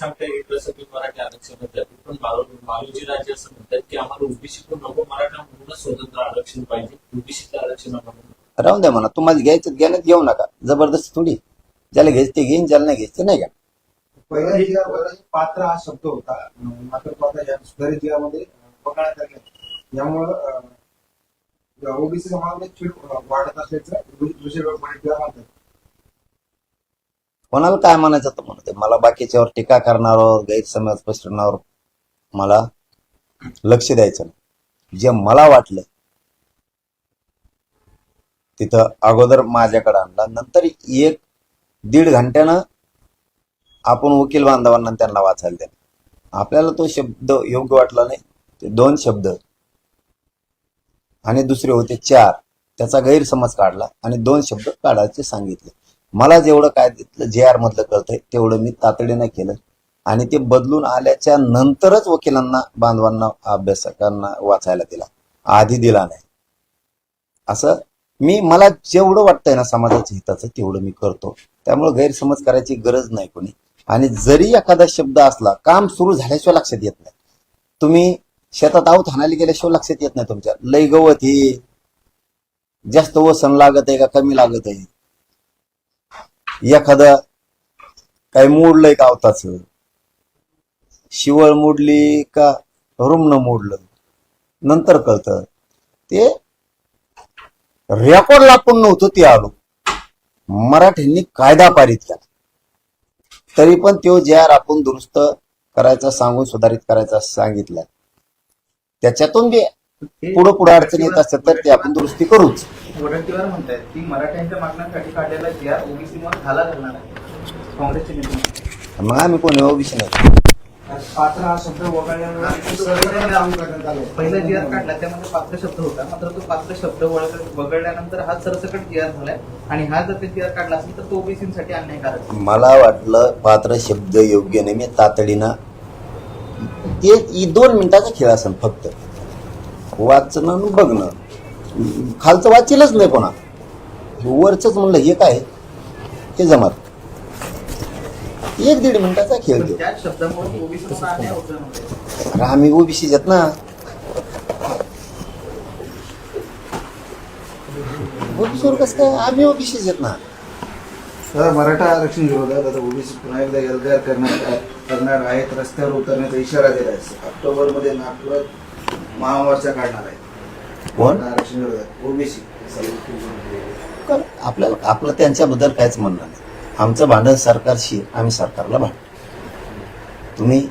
सांगताय की मराठी आरक्षण जाते पण मालूजी राजे असं म्हणतात की आम्हाला ओबीसी पण नको मराठा म्हणूनच स्वतंत्र आरक्षण पाहिजे. ओबीसीचं आरक्षण आम्हाला राहून द्या म्हणा तुम्हाला घ्यायचं घेण्यात घेऊ नका. जबरदस्ती थोडी. ज्याला घ्यायचं ते घेईन ज्याला नाही घ्यायचं ते नाही घ्या. पहिल्या जिल्ह्यावर पात्र हा शब्द होता. मात्र आता या सुधारित जिल्ह्यामध्ये वगळण्यात आले. यामुळं ओबीसी समाजामध्ये वाढत असल्याचं विषय म्हणतात कोणाला काय म्हणायचं तर म्हणते मला बाकीच्यावर टीका करणारावर गैरसमज पसरवण्यावर मला लक्ष द्यायचं नाही. जे मला वाटलं तिथं अगोदर माझ्याकडे आणला. नंतर एक दीड घंट्यानं आपण वकील बांधवांना त्यांना वाचायला द्या आपल्याला तो शब्द योग्य वाटला नाही. ते दोन शब्द आणि दुसरे होते चार. त्याचा गैरसमज काढला आणि दोन शब्द काढायचे सांगितले. मला जेवढं काय तिथलं जे आर मधलं कळतंय तेवढं मी तातडीनं केलं. आणि ते बदलून आल्याच्या नंतरच वकिलांना बांधवांना अभ्यासकांना वाचायला दिला. आधी दिला नाही. असं मी मला जेवढं वाटतंय ना समाजाच्या हिताचं तेवढं मी करतो. त्यामुळे गैरसमज करायची गरज नाही कोणी. आणि जरी एखादा शब्द असला काम सुरू झाल्याशिवाय लक्षात येत नाही. तुम्ही शेतात आऊत हाणायला गेल्याशिवाय लक्षात येत नाही तुमच्या. लय गवत ही जास्त वसन लागत आहे का कमी लागत आहे एखादं काही मोडलंय का आवताच शिवळ मोडली का रुमणं मोडलं? नंतर कळतं. ते रेकॉर्डला पण नव्हतं ते आलो. मराठ्यांनी कायदा पारित केला. तरी पण तो जे आर आपण दुरुस्त करायचा सांगून सुधारित करायचा सांगितलं. त्याच्यातून जे पुढं पुढे अडचणी येत असतात तर ते आपण दुरुस्ती करूच. वडंतीवार म्हणतायत की मराठ्यांच्या मागण्यांसाठी काढलेला जी आर ओबीसी मध्ये घाला घालणार आहे. काँग्रेसचे नेते मग आम्ही कोणी ओबीसी नाही. पात्र हा शब्द आलं. पहिला जी आर काढला त्यामध्ये पात्र शब्द होता. मात्र तो पात्र शब्द वगळल्यानंतर हा सरसकट जी आर झालाय. आणि हा जर जी आर काढला असेल तर तो ओबीसीसाठी अन्यायकारक आहे. मला वाटलं पात्र शब्द योग्य नाही. मी तातडीनं ते इ- दोन मिनिटाचा खेळ असेल फक्त. वाचणं आणि बघणं. खालचं वाचेलच नाही कोणा. वरच म्हणलं हे काय हे जमत एक दीड मिनिटाचा खेळ ओबीसी अरे आम्ही ओबीसी आहेत ना. ओबीसीवर कसं काय? आम्ही ओबीसीच आहेत ना. तर मराठा आरक्षण विरोधात आता ओबीसी पुन्हा एकदा एल्गार करणार करणार आहेत. रस्त्यावर उतरण्याचा इशारा दिला आहे ऑक्टोबरमध्ये नागपुरात महामोर्चा काढणार आहे. कोण? आरक्षण ओबीसी. आपल्याला आपलं त्यांच्याबद्दल काहीच म्हणणं नाही. आमचं भांडण सरकारशी. आम्ही सरकारला भांड तुम्ही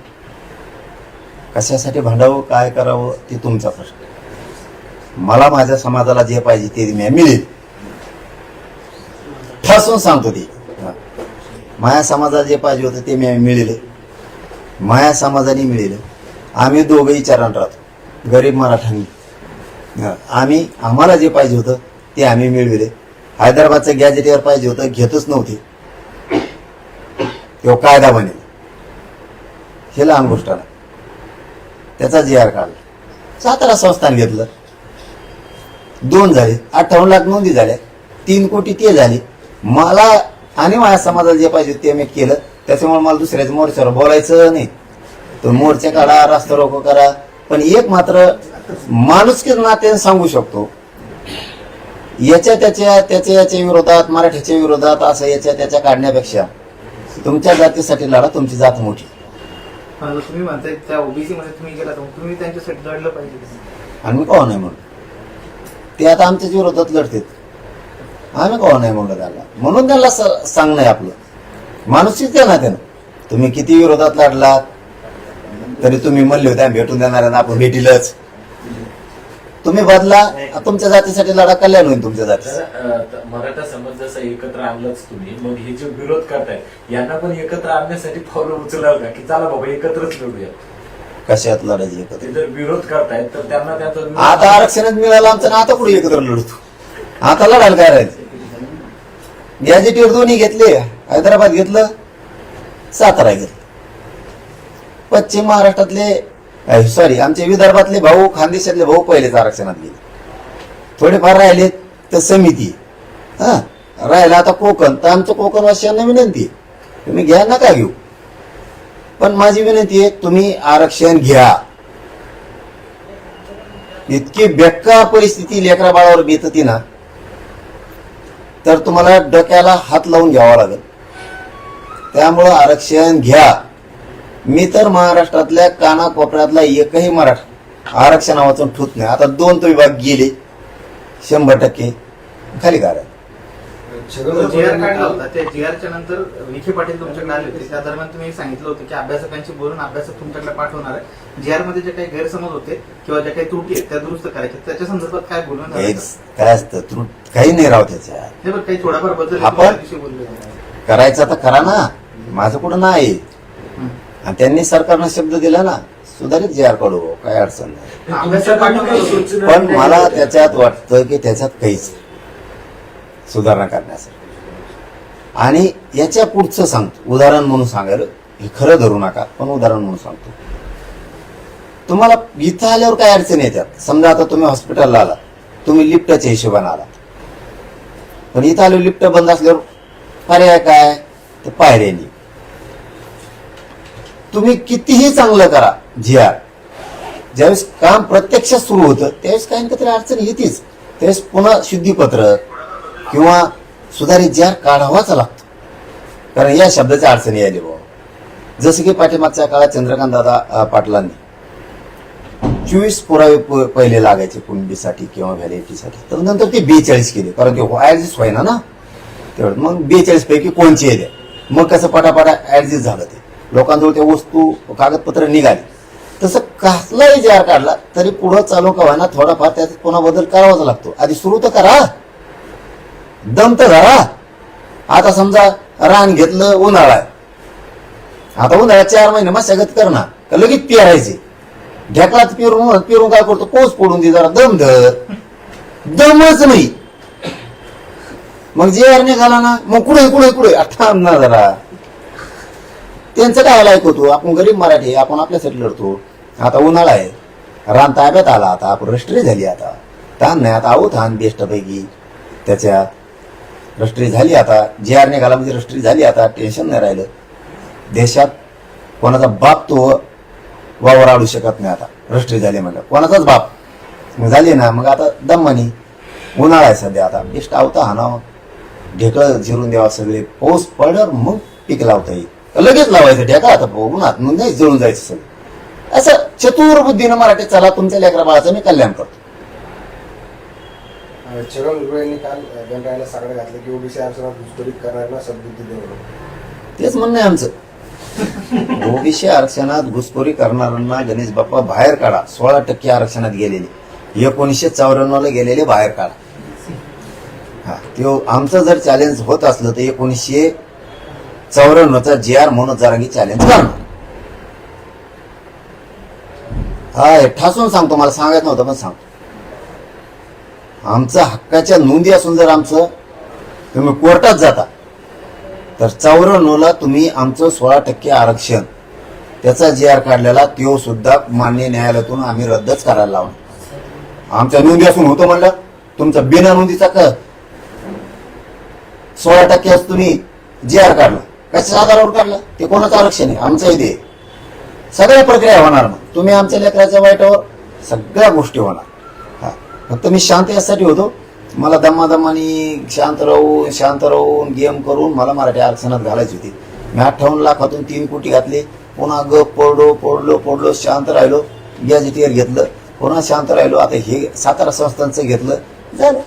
कशासाठी भांडावं काय करावं ते तुमचा प्रश्न मला माझ्या समाजाला जे पाहिजे ते मी मिळेल. ठासून सांगतो ते. माया समाजाला जे पाहिजे होतं ते मी मिळेल. माया समाजाने मिळेल. आम्ही दोघं विचारान राहतो. गरीब मराठांनी आम्ही आम्हाला जे पाहिजे होतं ते आम्ही मिळविले. हैदराबादचं गॅजेटियर पाहिजे होतं घेतच नव्हते. किंवा कायदा बनेल. हे लहान गोष्ट नाही त्याचा जी आर काढला. सातारा संस्थान घेतलं. दोन झाले. अठ्ठावन्न लाख नोंदी झाल्या. तीन कोटी ते झाले. मला आणि माझ्या समाजाला जे पाहिजे ते मी केलं. त्याच्यामुळे मला दुसऱ्याच्या मोर्चावर बोलायचं नाही. तो मोर्चा काढा रास्ता रोको करा. पण एक मात्र माणुसकीच नात्याने सांगू शकतो. याच्या त्याच्या त्याच्या याच्या विरोधात मराठीच्या विरोधात असं याच्या त्याच्या काढण्यापेक्षा तुमच्या जातीसाठी लढा तुमची जात मोठी. तुम्ही म्हणताय त्या ओबीसी मध्ये तुम्ही गेला तुम्ही त्यांच्यासाठी लढलं पाहिजे. मी कवा नाही म्हणून? ते आता आमच्याच विरोधात लढतात. आम्ही कवा नाही म्हणलं त्याला म्हणून त्यांना सांगणं आहे आपलं. माणूसच द्या ना त्यानं. तुम्ही किती विरोधात लढलात? तरी तुम्ही म्हणले होते आम्ही भेटून देणार आपण भेटीलच. तुम्ही बदला तुमच्या जातीसाठी लढा कल्याण होईल तुमच्या जातीचं तर, अ, त- मराठा समाज जसं एकत्र आणलंच तुम्ही मग हे जे विरोध करताय यांना पण एकत्र आणण्यासाठी पावलं उचलाल का? की चला बाबा एकत्रच लढूया. कशात लढायची एकत्र? जर विरोध करतायत तर त्यांना त्याचा आता आरक्षणात मिळालं आमचं ना आता कुठे एकत्र लढतो? आता लढायला काय राहायचं गॅजेटीवर दोन्ही घेतले हैदराबाद घेतलं सातारा घेतलं. पश्चिम महाराष्ट्रातले सॉरी आमचे विदर्भातले भाऊ खानदेशातले भाऊ पहिलेच आरक्षणात गेले. थोडेफार राहिले तर समिती. हा राहिला आता कोकण. तर आमचं कोकण वासियांना विनंती आहे. तुम्ही घ्या नका घेऊ. पण माझी विनंती आहे तुम्ही आरक्षण घ्या. इतकी बेकार परिस्थिती लेकरा बाळावर बेतती ना तर तुम्हाला डोक्याला हात लावून घ्यावा लागेल. त्यामुळं आरक्षण घ्या. मी तर महाराष्ट्रातल्या कानाकोपऱ्यातला एकही मराठा आरक्षणा वाचून ठूत नाही. आता दोन तो विभाग गेले शंभर टक्के खाली आरच्या नंतर विखे पाटील तुमच्याकडे आले होते. त्या दरम्यान तुम्ही सांगितलं होतं की अभ्यासकांशी बोलून अभ्यासक तुमच्याकडे पाठवणार आहे. जी आरमध्ये जे काही गैरसमज होते किंवा ज्या काही त्रुटी आहेत त्या दुरुस्त करायच्या त्याच्या संदर्भात काय? काय असतं त्रुट काही नाही राव त्याच्यात हे बघ काही थोडाफार बदल आपण-. करायचं तर करा ना. माझं कुठं नाही. आणि त्यांनी सरकारनं शब्द दिला ना सुधारित जे आर काढू काय अडचण नाही. पण मला त्याच्यात वाटतं की त्याच्यात काहीच सुधारणा करण्यासाठी. आणि याच्या पुढचं सांगतो. उदाहरण म्हणून सांगायला हे खरं धरू नका पण उदाहरण म्हणून सांगतो. तुम्हाला इथं आल्यावर काय अडचण येतात समजा आता तुम्ही हॉस्पिटलला आला. तुम्ही लिफ्टच्या हिशोबाने आला. पण इथं आलो लिफ्ट बंद असल्यावर पर्याय काय? तर पायऱ्यानी तुम्ही कितीही चांगलं करा झिया. ज्यावेळेस काम प्रत्यक्ष सुरू होतं त्यावेळेस काही ना काहीतरी अडचण येतेच. त्यावेळेस पुन्हा शुद्धीपत्र किंवा सुधारित झिया काढावाच लागतो. कारण या शब्दाच्या अडचणी आली बाबा जसं की पाठीमागच्या काळात चंद्रकांत दादा पाटलांनी चोवीस पुरावे पहिले लागायचे कुणबीसाठी किंवा व्हॅलिटीसाठी तर नंतर ते बेचाळीस केले. कारण ते ॲडजस्ट व्हायना ना. तेवढं. मग बेचाळीस पैकी कोणचे द्या मग कसं पटापटा ऍडजस्ट झालं ते? लोकांजवळ त्या वस्तू कागदपत्र निघाली. तसं कसलाही जार काढला तरी पुढं चालू का व्हायना थोडाफार त्यात पुन्हा बदल करावाच लागतो. आधी सुरू तर करा. दम तर धरा. आता समजा रान घेतलं उन्हाळा आता उन्हाळ्यात चार महिने मशागत करणार का लगेच पेरायचे? ढेकळात पेरून पेरून काय करतो? पोच पडून दे जरा. दम धर. दमच नाही. मग जे आर निघाला ना मग कुठे कुठे कुठे? आ, थांब ना जरा. त्यांचं काय ऐकवतो आपण गरीब मराठी आपण आपल्यासाठी लढतो. आता उन्हाळा आहे. रान ताब्यात आला. आता आपण रष्ट्री झाली आता. ताण नाही आता आहोत हान बेस्टपैकी त्याच्यात रष्ट्री झाली आता. जे आर निघाला म्हणजे रष्ट्री झाली आता. टेन्शन नाही राहिलं. देशात कोणाचा बाप तो वावर आडू शकत नाही आता. रष्ट्री झाली म्हणलं. कोणाचाच बाप मग झाली ना. मग आता दम्मानी उन्हाळा आहे सध्या आता. बेस्ट आवता हाणावं ढेकळं झिरून द्यावा सगळे. पाऊस पडल्यावर मग पीक लावता येईल. लगेच लावायचं ढेकळा आता उन्हात मग नाही जळून जायचं सगळं. असं चतुर बुद्धीनं मराठी चला तुमच्या लेकरा बाळाचं मी कल्याण करतो. छगन भुजबळ यांनी काल जनरायला साकडं घातलं की ओबीसी आरक्षणात घुसखोरी करणाऱ्यांना सद्बुद्धी देऊ तेच म्हणणं आहे आमचं. ओबीसी आरक्षणात घुसखोरी करणाऱ्यांना गणेश बाप्पा बाहेर काढा. सोळा टक्के आरक्षणात गेलेले. एकोणीसशे चौऱ्याण्णव ला गेलेले बाहेर काढा. हा तो आमचं जर चॅलेंज होत असलं तर एकोणीसशे चौऱ्याण्णवचा जे आर म्हणून जरांगी चॅलेंज करणार हा ठासून सांगतो मला सांगायचं नव्हतं पण सांगतो. आमचं हक्काच्या नोंदी असून जर आमचं तुम्ही कोर्टात जाता तर चौऱ्याण्णवला तुम्ही आमचं सोळा टक्के आरक्षण. त्याचा जी आर काढलेला तो सुद्धा मान्य न्यायालयातून आम्ही रद्दच करायला लावलो आमच्या नोंदी असून होतो म्हणलं तुमचा बिना नोंदीचा क सोळा टक्के तुम्ही जी आर काढला. कशा आधारावर काढला? ते कोणाचं आरक्षण आहे? आमचं इथे सगळ्या प्रक्रिया होणार मग. तुम्ही आमच्या लेकराच्या वाईटावर सगळ्या गोष्टी होणार. हा. फक्त मी शांत यासाठी होतो. मला दमादमानी शांत राहून शांत राहून गेम करून मला मराठी आरक्षणात घालायची होती. मी अठ्ठावन्न लाखातून तीन कोटी घातले. पुन्हा ग पडलो पडलो पडलो शांत राहिलो. गॅजेटियर घेतलं. पुन्हा शांत राहिलो. आता हे सातारा संस्थांचं घेतलं. झालं.